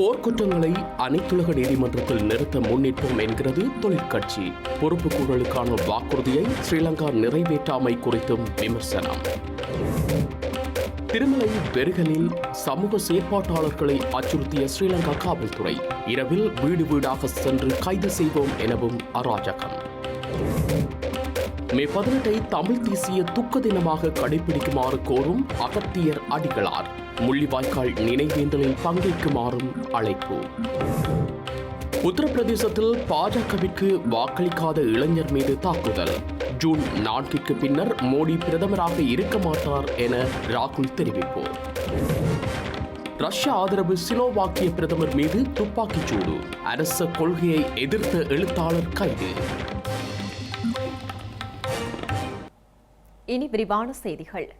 போர்க்குற்றங்களை அனைத்துலக நீதிமன்றத்தில் நிறுத்த முன்னிற்போம் என்கிறது தொழிற்கட்சி பொறுப்புக்கூறலுக்கான வாக்குறுதியை ஸ்ரீலங்கா நிறைவேற்றாமை குறித்தும் விமர்சனம். திருமலை பெருகலில் சமூக செயற்பாட்டாளர்களை அச்சுறுத்திய ஸ்ரீலங்கா காவல்துறை. இரவில் வீடு வீடாக சென்று கைது செய்வோம் எனவும் அராஜகம். மே பதினெட்டை தமிழ் தேசிய துக்க தினமாக கடைபிடிக்குமாறு கோரும் அகத்தியர் அடிகளார். முள்ளிவாய்க்கால் நினைவேந்தலில் பங்கேற்குமாறும் அழைப்பு. உத்தரப்பிரதேசத்தில் பாஜகவிற்கு வாக்களிக்காத இளைஞர் மீது தாக்குதல். ஜூன் நான்கிற்கு பின்னர் மோடி பிரதமராக இருக்க மாட்டார் என ராகுல் தெரிவிப்பு. ரஷ்ய ஆதரவு சிலோவாக்கிய பிரதமர் மீது துப்பாக்கிச் சூடு. அரச கொள்கையை எதிர்த்த எழுத்தாளர் கைது. இனி விரிவான செய்திகள்.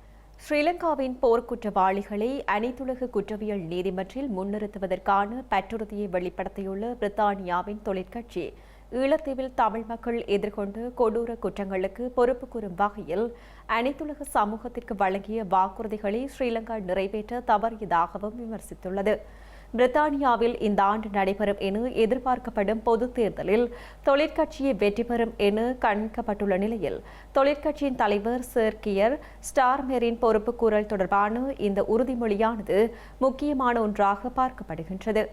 ஸ்ரீலங்காவின் போர்க்குற்றவாளிகளை அனைத்துலக குற்றவியல் நீதிமன்றில் முன்னிறுத்துவதற்கான பற்றுறுதியை வெளிப்படுத்தியுள்ள பிரித்தானியாவின் தொழிற்கட்சி ஈழத்தீவில் தமிழ் மக்கள் எதிர்கொண்டு கொடூர குற்றங்களுக்கு பொறுப்பு கூறும் வகையில் அனைத்துலக சமூகத்திற்கு வழங்கிய வாக்குறுதிகளை ஸ்ரீலங்கா நிறைவேற்ற தவறியதாகவும் விமர்சித்துள்ளது. பிரித்தானியாவில் இந்த ஆண்டு நடைபெறும் என எதிர்பார்க்கப்படும் பொது தேர்தலில் தொழிற்கட்சியை வெற்றி பெறும் என கணிக்கப்பட்டுள்ள நிலையில் தொழிற்கட்சியின் தலைவர் சர் கியர் ஸ்டார்மெரின் பொறுப்புக்கூறல் தொடர்பான இந்த உறுதிமொழியானது முக்கியமான ஒன்றாக பார்க்கப்படுகின்றது.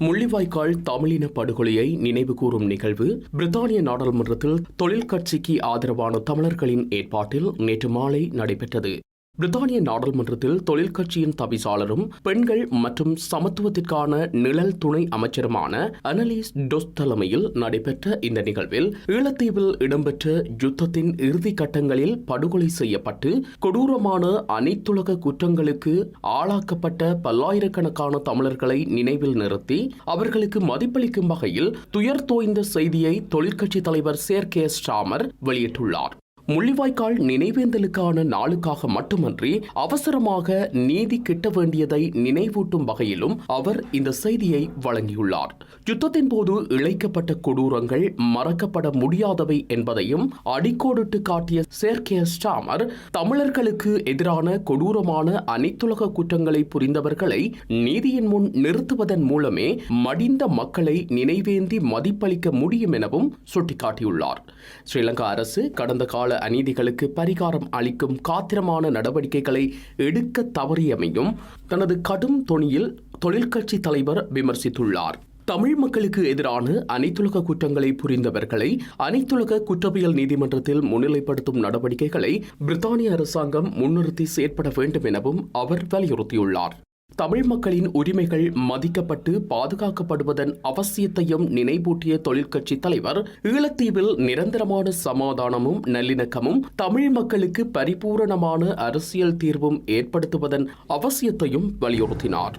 முள்ளிவாய்க்கால் தமிழின படுகொலையை நினைவுகூரும் நிகழ்வு பிரித்தானிய நாடாளுமன்றத்தில் தொழிற்கட்சிக்கு ஆதரவான தமிழர்களின் ஏற்பாட்டில் நேற்று மாலை நடைபெற்றது. பிரித்தானிய நாடாளுமன்றத்தில் தொழிற்கட்சியின் தவிசாளரும் பெண்கள் மற்றும் சமத்துவத்திற்கான நிழல் துணை அமைச்சருமான அனலிஸ் டொஸ் தலைமையில் நடைபெற்ற இந்த நிகழ்வில் ஈழத்தீவில் இடம்பெற்ற யுத்தத்தின் இறுதி கட்டங்களில் படுகொலை செய்யப்பட்டு கொடூரமான அனைத்துலக குற்றங்களுக்கு ஆளாக்கப்பட்ட பல்லாயிரக்கணக்கான தமிழர்களை நினைவில் நிறுத்தி அவர்களுக்கு மதிப்பளிக்கும் வகையில் துயர் தோய்ந்த செய்தியை தொழிற்கட்சி தலைவர் சேர்கே ஸ்டாமர் வெளியிட்டுள்ளார். முள்ளிவாய்க்கால் நினைவேந்தலுக்கான நாளுக்காக மட்டுமன்றி அவசரமாக நீதி கிட்ட வேண்டியதை நினைவூட்டும் வகையிலும் அவர் இந்த செய்தியை வழங்கியுள்ளார். யுத்தத்தின் போது இழைக்கப்பட்ட கொடூரங்கள் மறக்கப்பட முடியாதவை என்பதையும் அடிக்கோடிட்டு காட்டிய சேர்க்கே ஸ்டாமர் தமிழர்களுக்கு எதிரான கொடூரமான அனைத்துலக குற்றங்களை புரிந்தவர்களை நீதியின் முன் நிறுத்துவதன் மூலமே மடிந்த மக்களை நினைவேந்தி மதிப்பளிக்க முடியும் எனவும் சுட்டிக்காட்டியுள்ளார். ஸ்ரீலங்கா அரசு கடந்த கால அநீதிகளுக்கு பரிகாரம் அளிக்கும் காத்திரமான நடவடிக்கைகளை எடுக்க தவறியமையும் தனது கடும் தொனியில் தொழிற்கட்சி தலைவர் விமர்சித்துள்ளார். தமிழ் மக்களுக்கு எதிரான அனைத்துலக குற்றங்களை புரிந்தவர்களை அனைத்துலக குற்றவியல் நீதிமன்றத்தில் முன்னிலைப்படுத்தும் நடவடிக்கைகளை பிரித்தானிய அரசாங்கம் முன்னிறுத்தி செயற்பட வேண்டும் எனவும் அவர் வலியுறுத்தியுள்ளார். தமிழ் மக்களின் உரிமைகள் மதிக்கப்பட்டு பாதுகாக்கப்படுவதன் அவசியத்தையும் நினைவூட்டிய தொழிற்கட்சி தலைவர் ஈழத்தீவில் நிரந்தரமான சமாதானமும் நல்லிணக்கமும் தமிழ் மக்களுக்கு பரிபூரணமான அரசியல் தீர்வும் ஏற்படுத்துவதன் அவசியத்தையும் வலியுறுத்தினார்.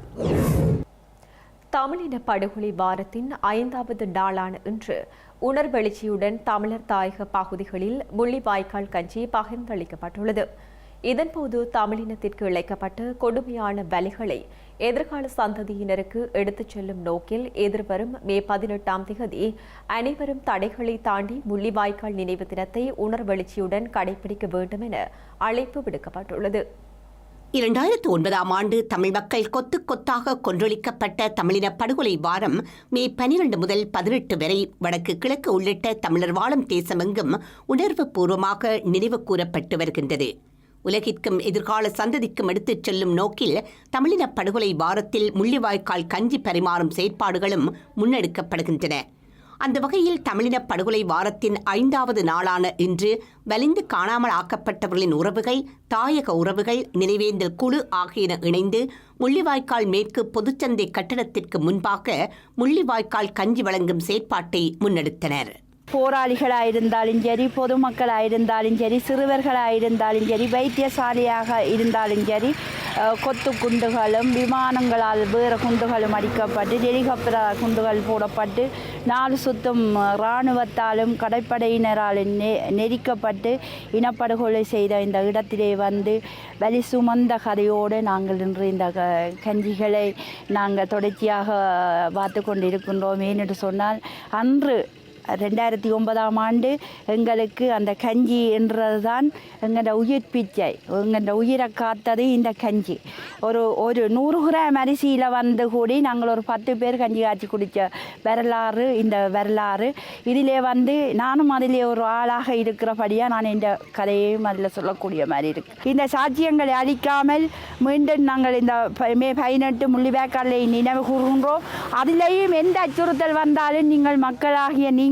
தமிழின படுகொலை வாரத்தின் ஐந்தாவது நாளான இன்று உணர்வெழுச்சியுடன் தமிழர் தாயக பகுதிகளில் முள்ளிவாய்க்கால் கஞ்சி பகிர்ந்தளிக்கப்பட்டுள்ளது. இதன்போது தமிழினத்திற்கு இழைக்கப்பட்ட கொடுமையான வலிகளை எதிர்கால சந்ததியினருக்கு எடுத்துச் செல்லும் நோக்கில் எதிர்வரும் மே பதினெட்டாம் திகதி அனைவரும் தடைகளை தாண்டி முள்ளிவாய்க்கால் நினைவு தினத்தை உணர்வெழுச்சியுடன் கடைபிடிக்க வேண்டும் என அழைப்பு விடுக்கப்பட்டுள்ளது. இரண்டாயிரத்து ஒன்பதாம் ஆண்டு தமிழ் மக்கள் கொத்து கொத்தாக கொன்றொழிக்கப்பட்ட தமிழின படுகொலை வாரம் மே பனிரெண்டு முதல் பதினெட்டு வரை வடக்கு கிழக்கு உள்ளிட்ட தமிழர் வாழும் தேசமெங்கும் உணர்வு பூர்வமாக நினைவு கூறப்பட்டு வருகின்றது. உலகிற்கும் எதிர்கால சந்ததிக்கும் எடுத்துச் செல்லும் நோக்கில் தமிழின படுகொலை வாரத்தில் முள்ளிவாய்க்கால் கஞ்சி பரிமாறும் செயற்பாடுகளும் முன்னெடுக்கப்படுகின்றன. அந்த வகையில் தமிழின படுகொலை வாரத்தின் ஐந்தாவது நாளான இன்று வலிந்து காணாமல் ஆக்கப்பட்டவர்களின் உறவுகள் தாயக உறவுகள் நினைவேந்தல் குழு ஆகியன இணைந்து முள்ளிவாய்க்கால் மேற்கு பொதுச்சந்தை கட்டடத்திற்கு முன்பாக முள்ளிவாய்க்கால் கஞ்சி வழங்கும் செயற்பாட்டை முன்னெடுத்தனர். போராளிகளாக இருந்தாலும் சரி பொதுமக்களாக இருந்தாலும் சரி சிறுவர்களாக இருந்தாலும் சரி வைத்தியசாலையாக இருந்தாலும் சரி கொத்து குண்டுகளும் விமானங்களால் வேறு குண்டுகளும் அடிக்கப்பட்டு ஹெலிகாப்டர் குண்டுகள் போடப்பட்டு நாலு சுத்தும் இராணுவத்தாலும் கடற்படையினரால் நெ நெரிக்கப்பட்டு இனப்படுகொலை செய்த இந்த இடத்திலே வந்து வலி சுமந்த கதையோடு நாங்கள் இன்று இந்த க கஞ்சிகளை நாங்கள் தொடர்ச்சியாக பார்த்து கொண்டிருக்கின்றோம் ஏனென்று சொன்னால் அன்று ரெண்டாயிரத்தி ஒன்பதாம் ஆண்டு எங்களுக்கு அந்த கஞ்சி என்றதுதான் எங்களோட உயிர் பிச்சை. எங்களோட உயிரை காத்தது இந்த கஞ்சி. ஒரு ஒரு நூறு கிராம் அரிசியில் வந்து கூடி நாங்கள் ஒரு பத்து பேர் கஞ்சி காய்ச்சி குடித்த வரலாறு இந்த வரலாறு. இதிலே வந்து நானும் அதிலே ஒரு ஆளாக இருக்கிறபடியாக நான் இந்த கதையையும் அதில் சொல்லக்கூடிய மாதிரி இருக்கு. இந்த சாட்சியங்களை அழிக்காமல் மீண்டும் நாங்கள் இந்த மே பதினெட்டு முள்ளிவேக்காலை நினைவு கூறுகின்றோம் அதிலேயும் எந்த அச்சுறுத்தல் வந்தாலும் நீங்கள் மக்களாகிய நீங்கள்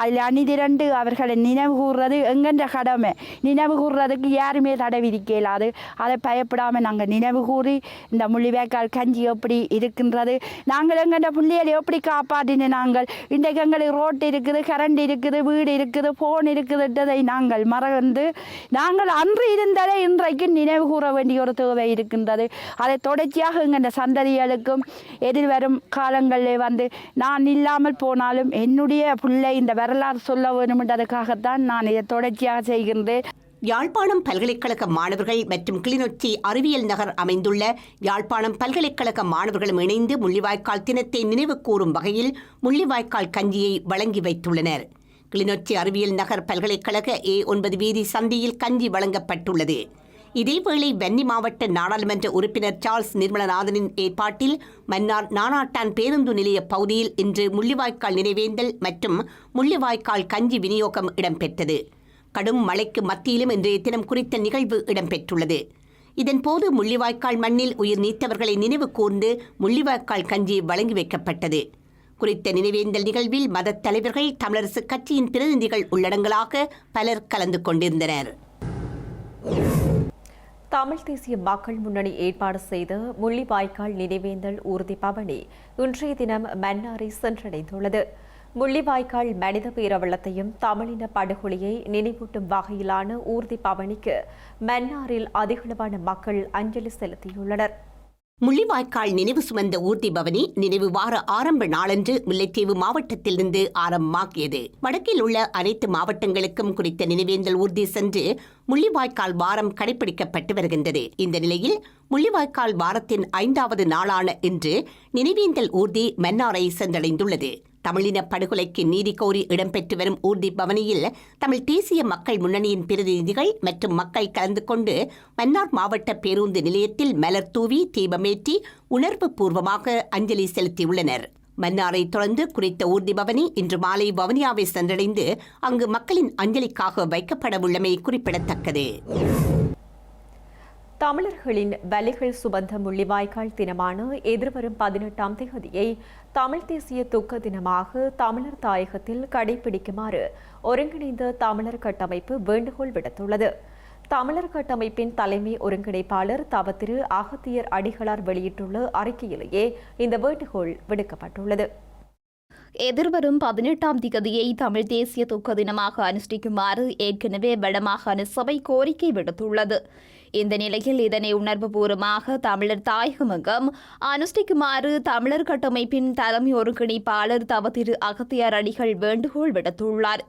அதில் அணிதிரண்டு அவர்களை நினைவு கூறுறது எங்கென்ற கடமை. நினைவு கூறுறதுக்கு யாருமே தடை விதிக்க அது அதை பயப்படாமல் நாங்கள் நினைவு கூறி இந்த முள்ளிவேக்கால் கஞ்சி எப்படி இருக்கின்றது? நாங்கள் எங்கென்ற பிள்ளைகளை எப்படி காப்பாற்றின நாங்கள்? இன்றைக்கு எங்களுக்கு ரோட் இருக்குது கரண்ட் இருக்குது வீடு இருக்குது ஃபோன் இருக்குதுன்றதை நாங்கள் மறந்து நாங்கள் அன்று இருந்ததை இன்றைக்கு நினைவு கூற வேண்டிய ஒரு தேவை இருக்கின்றது. அதை தொடர்ச்சியாக எங்கள் சந்ததிகளுக்கும் எதிர்வரும் காலங்களில் வந்து நான் இல்லாமல் போனாலும் என்னுடைய பிள்ளை இந்த வரலாறு சொல்ல வேண்டுமென்றதுக்காகத்தான் நான் இதை தொடர்ச்சியாக செய்கின்றேன். யாழ்ப்பாணம் பல்கலைக்கழக மாணவர்கள் மற்றும் கிளிநொச்சி அறிவியல் நகர் அமைந்துள்ள யாழ்ப்பாணம் பல்கலைக்கழக மாணவர்களும் இணைந்து முள்ளிவாய்க்கால் தினத்தை நினைவு கூறும் வகையில் முள்ளிவாய்க்கால் கஞ்சியை வழங்கி வைத்துள்ளனர். கிளிநொச்சி அறிவியல் நகர் பல்கலைக்கழக ஏ ஒன்பது வீதி சந்தியில் கஞ்சி வழங்கப்பட்டுள்ளது. இதேவேளை வன்னி மாவட்ட நாடாளுமன்ற உறுப்பினர் சார்ல்ஸ் நிர்மலநாதனின் ஏற்பாட்டில் மன்னார் நானாட்டான் பேருந்து நிலைய பகுதியில் இன்று முள்ளிவாய்க்கால் நினைவேந்தல் மற்றும் முள்ளிவாய்க்கால் கஞ்சி விநியோகம் இடம்பெற்றது. கடும் மழைக்கு மத்தியிலும் இன்றைய தினம் குறித்த நிகழ்வு இடம்பெற்றுள்ளது. இதன்போது முள்ளிவாய்க்கால் மண்ணில் உயிர் நீத்தவர்களை நினைவு கூர்ந்து முள்ளிவாய்க்கால் கஞ்சி வழங்கி வைக்கப்பட்டது. குறித்த நினைவேந்தல் நிகழ்வில் மதத் தலைவர்கள் தமிழரசு கட்சியின் பிரதிநிதிகள் உள்ளடங்களாக பலர் கலந்து கொண்டிருந்தனர். தமிழ் தேசிய மக்கள் முன்னணி ஏற்பாடு செய்த முள்ளிவாய்க்கால் நினைவேந்தல் ஊர்தி பவனி இன்றைய தினம் மன்னாரை சென்றடைந்துள்ளது. முள்ளிவாய்க்கால் மனித பேரவளத்தையும் தமிழின படுகொலையை நினைவூட்டும் வகையிலான ஊர்தி பவனிக்கு மன்னாரில் அதிகளவான மக்கள் அஞ்சலி செலுத்தியுள்ளனர். முள்ளிவாய்க்கால் நினைவு சுமந்த ஊர்தி பவனி நினைவு வார ஆரம்ப நாளன்று முல்லைத்தீவு மாவட்டத்திலிருந்து ஆரம்பமாகியது வடக்கில் உள்ள அனைத்து மாவட்டங்களுக்கும் குறித்த நினைவேந்தல் ஊர்தி சென்று முள்ளிவாய்க்கால் வாரம் கடைபிடிக்கப்பட்டு வருகின்றது. இந்த நிலையில் முள்ளிவாய்க்கால் வாரத்தின் ஐந்தாவது நாளான இன்று நினைவேந்தல் ஊர்தி மன்னாரை சென்றடைந்துள்ளது. தமிழின படுகொலைக்கு நீதி கோரி இடம்பெற்று வரும் ஊர்தி பவனியில் தமிழ் தேசிய மக்கள் முன்னணியின் பிரதிநிதிகள் மற்றும் மக்கள் கலந்து கொண்டு மன்னார் மாவட்ட பேருந்து நிலையத்தில் மலர் தூவி தீபமேற்றி உணர்வு பூர்வமாக அஞ்சலி செலுத்தியுள்ளனர். மன்னாரை தொடர்ந்து குறித்த ஊர்தி பவனி இன்று மாலை பவனியாவை சென்றடைந்து அங்கு மக்களின் அஞ்சலிக்காக வைக்கப்படவுள்ளமை குறிப்பிடத்தக்கது. தமிழர்களின் வலிகள் சுபந்த முள்ளிவாய்க்கால் தினமான எதிர்வரும் பதினெட்டாம் தேதியை தமிழ் தேசிய துக்க தினமாக தமிழர் தாயகத்தில் கடைபிடிக்குமாறு ஒருங்கிணைந்த தமிழர் கட்டமைப்பு வேண்டுகோள் விடுத்துள்ளது. தமிழர் கட்டமைப்பின் தலைமை ஒருங்கிணைப்பாளர் தவத்திரு அகத்தியர் அடிகளார் வெளியிட்டுள்ள அறிக்கையிலேயே இந்த வேண்டுகோள் விடுக்கப்பட்டுள்ளது. எதிர்வரும் பதினெட்டாம் திகதியை தமிழ் தேசிய துக்க தினமாக அனுஷ்டிக்குமாறு ஏற்கனவே வடமாகாண சபை கோரிக்கை விடுத்துள்ளது. இந்த நிலையில் இதனை உணர்வுபூர்வமாக தமிழர் தாயகமகம் அனுஷ்டிக்குமாறு தமிழர் கட்டமைப்பின் தலைமை ஒருங்கிணைப்பாளர் தவ திரு அகத்தியார் அடிகள் வேண்டுகோள் விடுத்துள்ளார்.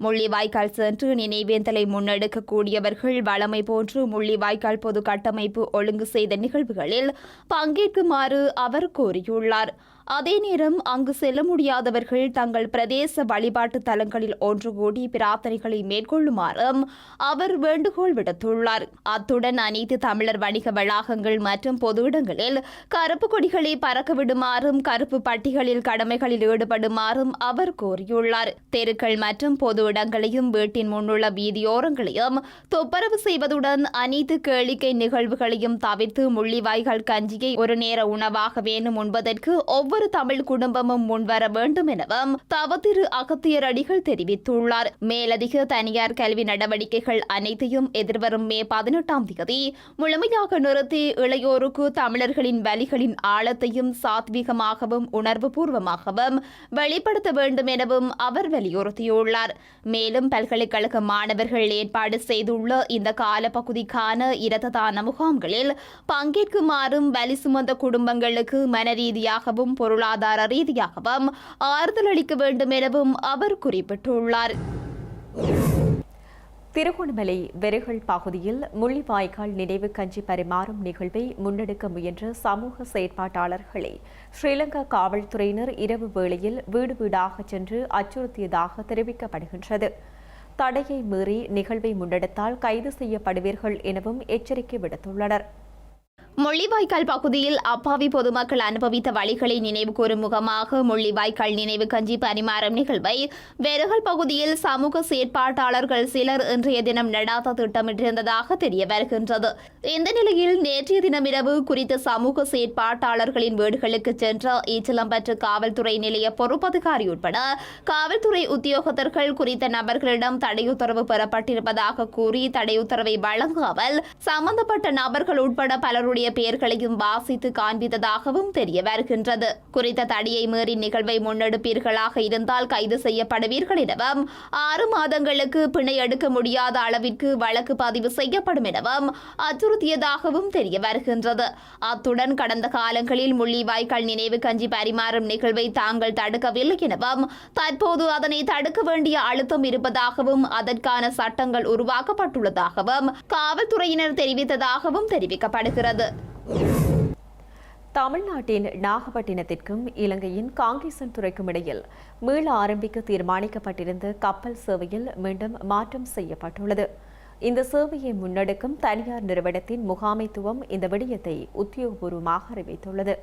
முள்ளிவாய்க்கால் சென்று நினைவேந்தலை முன்னெடுக்கக்கூடியவர்கள் வளமை போன்று முள்ளிவாய்க்கால் பொது கட்டமைப்பு ஒழுங்கு செய்த நிகழ்வுகளில் பங்கேற்குமாறு அவர் கோரியுள்ளார் அதே நேரம் அங்கு செல்ல முடியாதவர்கள் தங்கள் பிரதேச வழிபாட்டு தலங்களில் ஒன்று கூடி பிரார்த்தனைகளை மேற்கொள்ளுமாறும் அவர் வேண்டுகோள் விடுத்துள்ளார். அத்துடன் அனைத்து தமிழர் வணிக வளாகங்கள் மற்றும் பொது இடங்களில் கருப்பு கொடிகளை பறக்க விடுமாறும் கருப்பு பட்டிகளில் கடமைகளில் ஈடுபடுமாறும் அவர் கோரியுள்ளார் தெருக்கள் மற்றும் பொது இடங்களையும் வீட்டின் முன்னுள்ள வீதியோரங்களையும் துப்பரவு செய்வதுடன் அனைத்து கேளிக்கை நிகழ்வுகளையும் தவிர்த்து முள்ளிவாய்கள் கஞ்சியை ஒரு நேர உணவாக வேண்டும் உண்பதற்கு ஒவ்வொரு ஒவ்வொரு தமிழ் குடும்பமும் முன்வர வேண்டும் எனவும் தவத்திரு அகத்தியர் அடிகள் தெரிவித்துள்ளார். மேலதிக தனியார் கல்வி நடவடிக்கைகள் அனைத்தையும் எதிர்வரும் மே பதினெட்டாம் தேதி முழுமையாக நிறுத்தி இளையோருக்கு தமிழர்களின் வலிகளின் ஆழத்தையும் சாத்வீகமாகவும் உணர்வுபூர்வமாகவும் வெளிப்படுத்த வேண்டும் எனவும் அவர் வலியுறுத்தியுள்ளார். மேலும் பல்கலைக்கழக மாணவர்கள் ஏற்பாடு செய்துள்ள இந்த காலப்பகுதிக்கான இரத்த தான முகாம்களில் பங்கேற்குமாறும் வலி சுமந்த குடும்பங்களுக்கு மன ரீதியாகவும் பொருளாதார ரீதியாகவும் ஆறுதல் அளிக்க வேண்டும் எனவும் அவர் குறிப்பிட்டுள்ளார். திருகோணமலை வெறுகள் பகுதியில் முள்ளிவாய்க்கால் நினைவு கஞ்சி பரிமாறும் நிகழ்வை முன்னெடுக்க முயன்ற சமூக செயற்பாட்டாளர்களை ஸ்ரீலங்கா காவல்துறையினர் இரவு வேளையில் வீடு வீடாக சென்று அச்சுறுத்தியதாக தெரிவிக்கப்படுகின்றது. தடையை மீறி நிகழ்வை முன்னெடுத்தால் கைது செய்யப்படுவீர்கள் எனவும் எச்சரிக்கை விடுத்துள்ளனர். முள்ளிவாய்க்கால் பகுதியில் அப்பாவி பொதுமக்கள் அனுபவித்த வழிகளை நினைவு கூறும் முகமாக முள்ளிவாய்க்கால் நினைவு கஞ்சி பரிமாறும் நிகழ்வை வெறுகல் பகுதியில் சமூக செயற்பாட்டாளர்கள் சிலர் இன்றைய தினம் நடாத்த திட்டமிட்டிருந்ததாக தெரிய வருகின்றது. இந்த நிலையில் நேற்றைய தினம் இரவு குறித்த சமூக செயற்பாட்டாளர்களின் வீடுகளுக்கு சென்ற ஈச்சலம்பற்று காவல்துறை நிலைய பொறுப்பதிகாரி உட்பட காவல்துறை உத்தியோகத்தர்கள் குறித்த நபர்களிடம் தடையுத்தரவு பெறப்பட்டிருப்பதாக கூறி தடையுத்தரவை வழங்காமல் சம்பந்தப்பட்ட நபர்கள் உட்பட பலருடைய பெயர்களையும் வாசித்து காண்பித்ததாகவும் தெரிய வருகின்றது குறித்த தடியை மீறி நிகழ்வை முன்னெடுப்பீர்களாக இருந்தால் கைது செய்யப்படுவீர்கள் எனவும் ஆறு மாதங்களுக்கு பிணை எடுக்க முடியாத அளவிற்கு வழக்கு பதிவு செய்யப்படும் எனவும் அச்சுறுத்தியதாகவும் தெரிய வருகின்றது அத்துடன் கடந்த காலங்களில் முள்ளிவாய்க்கால் நினைவு கஞ்சி பரிமாறும் நிகழ்வை தாங்கள் தடுக்கவில்லை எனவும் தற்போது அதனை தடுக்க வேண்டிய அழுத்தம் இருப்பதாகவும் அதற்கான சட்டங்கள் உருவாக்கப்பட்டுள்ளதாகவும் காவல்துறையினர் தெரிவித்ததாகவும் தெரிவிக்கப்படுகிறது. தமிழ்நாட்டின் நாகப்பட்டினத்திற்கும் இலங்கையின் காங்கேசன் துறைக்கும் இடையில் மீள ஆரம்பிக்க தீர்மானிக்கப்பட்டிருந்த கப்பல் சேவையில் மீண்டும் மாற்றம் செய்யப்பட்டுள்ளது. இந்த சேவையை முன்னெடுக்கும் தனியார் நிறுவனத்தின் முகாமைத்துவம் இந்த விடயத்தை உத்தியோகபூர்வமாக அறிவித்துள்ளது.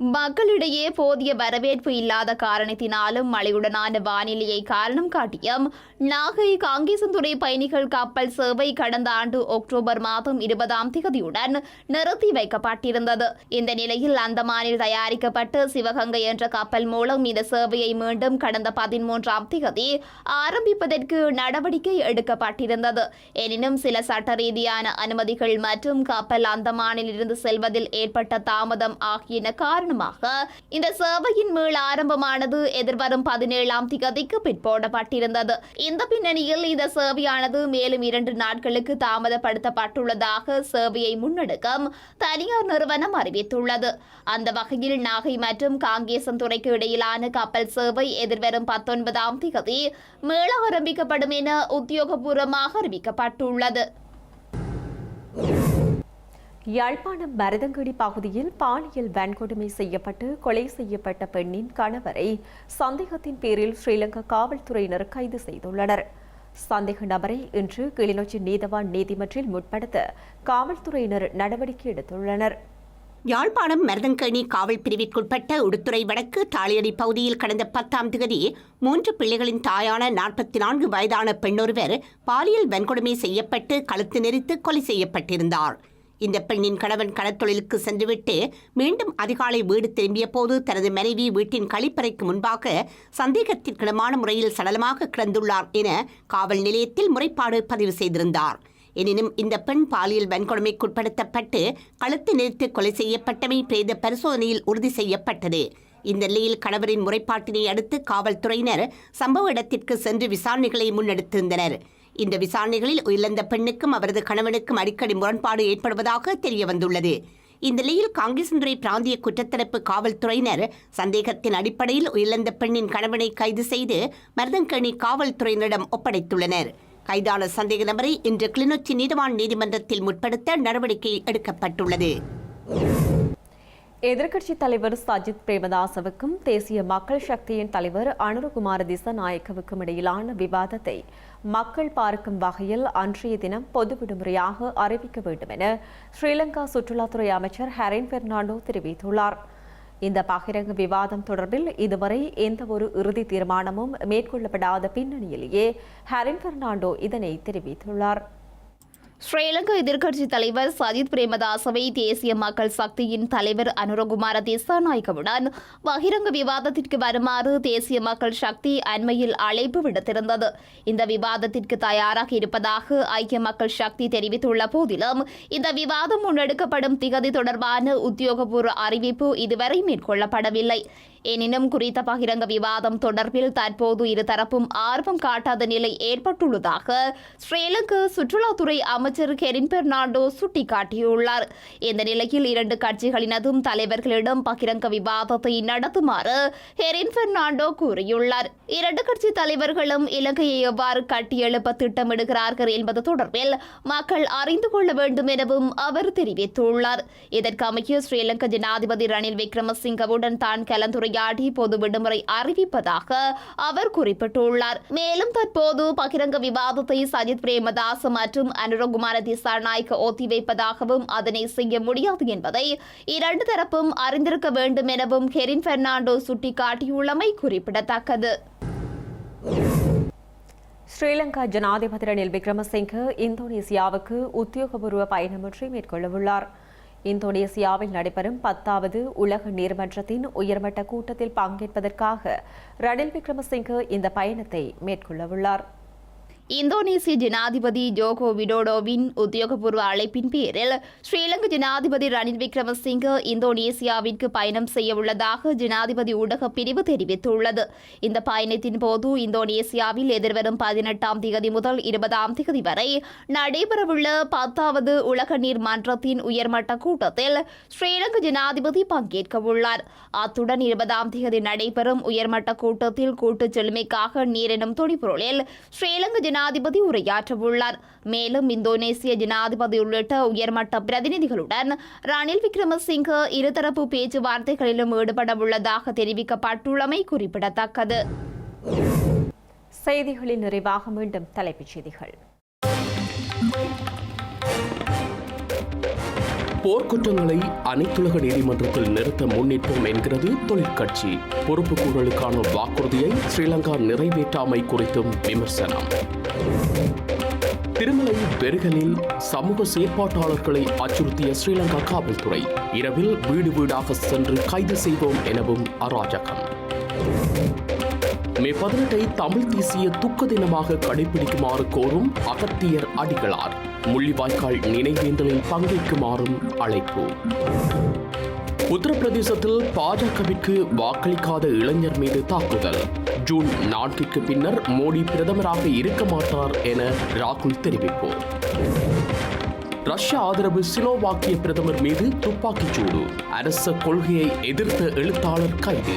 மக்களிடையே போதிய வரவேற்பு இல்லாத காரணத்தினாலும் மழையுடனான வானிலையை காரணம் காட்டியும் நாகை காங்கேசந்துறை பயணிகள் கப்பல் சேவை கடந்த ஆண்டு அக்டோபர் மாதம் இருபதாம் திகதியுடன் நிறுத்தி வைக்கப்பட்டிருந்தது. இந்த நிலையில் அந்தமானில் தயாரிக்கப்பட்டு சிவகங்கை என்ற கப்பல் மூலம் இந்த சேவையை மீண்டும் கடந்த பதிமூன்றாம் திகதி ஆரம்பிப்பதற்கு நடவடிக்கை எடுக்கப்பட்டிருந்தது. எனினும் சில சட்ட ரீதியான அனுமதிகள் மற்றும் கப்பல் அந்தமானில் இருந்து செல்வதில் ஏற்பட்ட தாமதம் ஆகியன காரணமாக இந்த சேவையின் மீள் ஆரம்பமானது எதிர்வரும் பதினேழாம் திகதிக்கு பிற்போடப்பட்டிருந்தது இந்த பின்னணியில் இந்த சேவையானது மேலும் இரண்டு நாட்களுக்கு தாமதப்படுத்தப்பட்டுள்ளதாக சேவையை முன்னெடுக்கும் தனியார் நிறுவனம் அறிவித்துள்ளது. அந்த வகையில் நாகை மற்றும் காங்கேசன் துறைக்கு இடையிலான கப்பல் சேவை எதிர்வரும் பத்தொன்பதாம் திகதி மீள ஆரம்பிக்கப்படும் என உத்தியோகபூர்வமாக அறிவிக்கப்பட்டுள்ளது. யாழ்ப்பாணம் மருதங்கடி பகுதியில் பாலியல் வன்கொடுமை செய்யப்பட்டு கொலை செய்யப்பட்ட பெண்ணின் கணவரை சந்தேகத்தின் பேரில் ஸ்ரீலங்கா காவல்துறையினர் கைது செய்துள்ளனர். சந்தேக நபரை இன்று கிளிநொச்சி நீதவான் நீதிமன்றில் முற்படுத்த காவல்துறையினர் நடவடிக்கை எடுத்துள்ளனர். யாழ்ப்பாணம் மருதங்கணி காவல் பிரிவிற்குட்பட்ட உடுத்துறை வடக்கு தாளியடி பகுதியில் கடந்த பத்தாம் தேதி மூன்று பிள்ளைகளின் தாயான நாற்பத்தி நான்கு வயதான பெண்ணொருவர் பாலியல் வன்கொடுமை செய்யப்பட்டு கழுத்து நெரித்து கொலை செய்யப்பட்டிருந்தார். இந்த பெண்ணின் கணவன் கடற்தொழிலுக்கு சென்றுவிட்டு மீண்டும் அதிகாலை வீடு திரும்பிய போது தனது மனைவி வீட்டின் கழிப்பறைக்கு முன்பாக சந்தேகத்திற்கிடமான முறையில் சடலமாக கிடந்துள்ளார் என காவல் நிலையத்தில் முறைப்பாடு பதிவு செய்திருந்தார். எனினும் இந்த பெண் பாலியல் வன்கொடுமைக்குட்படுத்தப்பட்டு கழுத்து நிறுத்து கொலை செய்யப்பட்டமை பிரேத பரிசோதனையில் உறுதி செய்யப்பட்டது. இந்த நிலையில் கணவரின் முறைப்பாட்டினை அடுத்து காவல்துறையினர் சம்பவ இடத்திற்கு சென்று விசாரணைகளை முன்னெடுத்திருந்தனர். இந்த விசாரணைகளில் உயிரிழந்த பெண்ணுக்கும் அவரது கணவனுக்கும் அடிக்கடி முரண்பாடு ஏற்படுவதாக தெரியவந்துள்ளது. இந்நிலையில் இந்த நிலையில் காங்கிரசுந்துறை பிராந்திய குற்றத்தடுப்பு காவல்துறையினர் சந்தேகத்தின் அடிப்படையில் உயிரிழந்த பெண்ணின் கணவனை கைது செய்து மருதங்கணி காவல்துறையினரிடம் ஒப்படைத்துள்ளனர். கைதான சந்தேக நபரை இன்று கிளிநொச்சி நீதிவான் நீதிமன்றத்தில் முற்படுத்த நடவடிக்கை எடுக்கப்பட்டுள்ளது. எதிர்க்கட்சித் தலைவர் சஜித் பிரேமதாசவுக்கும் தேசிய மக்கள் சக்தியின் தலைவர் அனுருகுமார திசநாயக்கவுக்கும் இடையிலான விவாதத்தை மக்கள் பார்க்கும் வகையில் அன்றைய தினம் பொது விடுமுறையாக அறிவிக்க வேண்டும் என ஸ்ரீலங்கா சுற்றுலாத்துறை அமைச்சர் ஹரின் பெர்னாண்டோ தெரிவித்துள்ளார். இந்த பகிரங்க விவாதம் தொடர்பில் இதுவரை எந்த ஒரு இறுதி தீர்மானமும் மேற்கொள்ளப்படாத பின்னணியிலேயே ஹரின் பெர்னாண்டோ இதனை தெரிவித்துள்ளார். ஸ்ரீலங்கா எதிர்க்கட்சித் தலைவர் சஜித் பிரேமதாசவை தேசிய மக்கள் சக்தியின் தலைவர் அனுரகுமார திசாநாயகவுடன் பகிரங்க விவாதத்திற்கு வருமாறு தேசிய மக்கள் சக்தி அண்மையில் அழைப்பு விடுத்திருந்தது. இந்த விவாதத்திற்கு தயாராக இருப்பதாக ஐக்கிய மக்கள் சக்தி தெரிவித்துள்ள போதிலும் இந்த விவாதம் முன்னெடுக்கப்படும் திகதி தொடர்பான உத்தியோகபூர்வ அறிவிப்பு இதுவரை மேற்கொள்ளப்படவில்லை. எனினும் குறித்த பகிரங்க விவாதம் தொடர்பில் தற்போது இருதரப்பும் ஆர்வம் காட்டாத நிலை ஏற்பட்டுள்ளதாக ஸ்ரீலங்கா சுற்றுலாத்துறை அமைச்சர் அமைச்சர் கெரின் பெர்னாண்டோ சுட்டிக்காட்டியுள்ளார். இந்த நிலையில் இரண்டு கட்சிகளினதும் தலைவர்களிடம் பகிரங்க விவாதத்தை நடத்துமாறு ஹெரின் பெர்னாண்டோ கூறியுள்ளார். இரண்டு கட்சி தலைவர்களும் இலங்கையை எவ்வாறு கட்டியெழுப்ப திட்டமிடுகிறார்கள் என்பது தொடர்பில் மக்கள் அறிந்து கொள்ள வேண்டும் எனவும் அவர் தெரிவித்துள்ளார். இதற்கமைய ஸ்ரீலங்கா ஜனாதிபதி ரணில் விக்ரமசிங்கவுடன் தான் கலந்துரையாடி பொது விடுமுறை அறிவிப்பதாக அவர் குறிப்பிட்டுள்ளார். மேலும் தற்போது பகிரங்க விவாதத்தை சஜித் பிரேமதாஸ் மற்றும் அனுரகுமார திசாநாயக்க ஒத்திவைப்பதாகவும் அதனை செய்ய முடியாது என்பதை இரண்டு தரப்பும் அறிந்திருக்க வேண்டும் எனவும் கெரின் பெர்னாண்டோ சுட்டிக்காட்டியுள்ளமை குறிப்பிடத்தக்கது. ஸ்ரீலங்கா ஜனாதிபதி ரணில் விக்ரமசிங்கே இந்தோனேசியாவுக்கு உத்தியோகபூர்வ பயணமொன்றை மேற்கொள்ளவுள்ளார். இந்தோனேசியாவில் நடைபெறும் பத்தாவது உலக நீர்மன்றத்தின் உயர்மட்ட கூட்டத்தில் பங்கேற்பதற்காக ரணில் விக்ரமசிங்க இந்த பயணத்தை மேற்கொள்ளவுள்ளார். இந்தோனேசிய ஜனாதிபதி ஜோகோ விடோடோவின் உத்தியோகபூர்வ அழைப்பின் பேரில் ஸ்ரீலங்கா ஜனாதிபதி ரணில் விக்ரமசிங்க இந்தோனேசியாவிற்கு பயணம் செய்ய உள்ளதாக ஜனாதிபதி ஊடக பிரிவு தெரிவித்துள்ளது. இந்த பயணத்தின் போது இந்தோனேசியாவில் எதிர்வரும் பதினெட்டாம் திகதி முதல் இருபதாம் திகதி வரை நடைபெறவுள்ள பத்தாவது உலக நீர் மன்றத்தின் உயர்மட்ட கூட்டத்தில் ஸ்ரீலங்கா ஜனாதிபதி பங்கேற்க உள்ளார். அத்துடன் இருபதாம் திகதி நடைபெறும் உயர்மட்ட கூட்டத்தில் கூட்டுச் செழுமைக்காக நீரெனும் துணிப்பொருளில் ஸ்ரீலங்கா ஜனாதிபதி உரையாற்றவுள்ளார். மேலும் இந்தோனேசிய ஜனாதிபதி உள்ளிட்ட உயர்மட்ட பிரதிநிதிகளுடன் ரணில் விக்ரமசிங்க இருதரப்பு பேச்சுவார்த்தைகளிலும் ஈடுபட உள்ளதாக தெரிவிக்கப்பட்டுள்ளமை குறிப்பிடத்தக்கது. செய்திகளின் நிறைவாக மீண்டும் தலைப்புச் செய்திகள். போர்க்குற்றங்களை அனைத்துலக நீதிமன்றத்தில் நிறுத்த முன்னிற்போம் என்கிறது தொழிற்கட்சி. பொறுப்புக்கூறலுக்கான வாக்குறுதியை ஸ்ரீலங்கா நிறைவேற்றாமை குறித்தும் விமர்சனம். திருமலை பெருகலில் சமூக செயற்பாட்டாளர்களை அச்சுறுத்திய ஸ்ரீலங்கா காவல்துறை. இரவில் வீடு வீடாக சென்று கைது செய்வோம் எனவும் அராஜகம். மே பதினெட்டை தமிழ் தேசிய துக்க தினமாக கடைபிடிக்குமாறு கோரும் அகத்தியர் அடிகளார். முள்ளிவாய்க்கால் நினைவேந்தலில் பங்கேற்குமாறும் அழைப்பு. உத்தரப்பிரதேசத்தில் பாஜகவிற்கு வாக்களிக்காத இளைஞர் மீது தாக்குதல். ஜூன் நான்கிற்கு பின்னர் மோடி பிரதமராக இருக்க மாட்டார் என ராகுல் தெரிவிப்பு. ரஷ்ய ஆதரவு சிலோவாக்கிய பிரதமர் மீது துப்பாக்கிச் சூடு. அரச கொள்கையை எதிர்த்த எழுத்தாளர் கைது.